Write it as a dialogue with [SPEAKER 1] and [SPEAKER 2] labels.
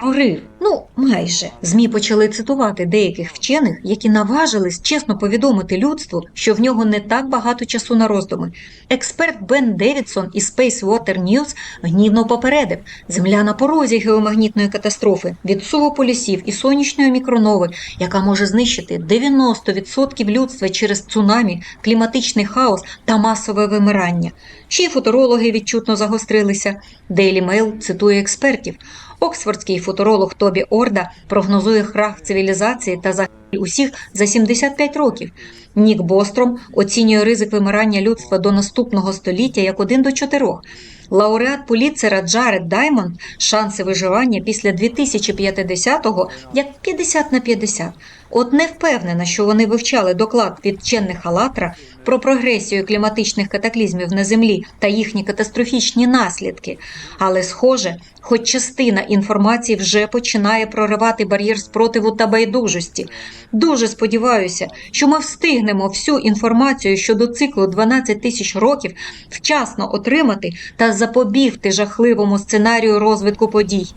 [SPEAKER 1] прорив. Ну, майже змі почали цитувати деяких вчених, які наважились чесно повідомити людству, що в нього не так багато часу на роздуми. Експерт Бен Девідсон із Space Water News гнівно попередив: земля на порозі геомагнітної катастрофи, від суву полюсів і сонячної мікронови, яка може знищити 90% людства через цунамі, кліматичний хаос та масове вимирання. Ще й футурологи відчутно загострилися. Daily Mail цитує експертів. Оксфордський футуролог Тобі Орда прогнозує крах цивілізації та загибель усіх за 75 років. Нік Бостром оцінює ризик вимирання людства до наступного століття як один до 4. Лауреат Пуліцера Джаред Даймонд шанси виживання після 2050-го як 50 на 50. От не впевнена, що вони вивчали доклад від вчених Алатра про прогресію кліматичних катаклізмів на землі та їхні катастрофічні наслідки. Але, схоже, хоч частина інформації вже починає проривати бар'єр спротиву та байдужості. Дуже сподіваюся, що ми встигнемо всю інформацію щодо циклу 12 тисяч років вчасно отримати та запобігти жахливому сценарію розвитку подій.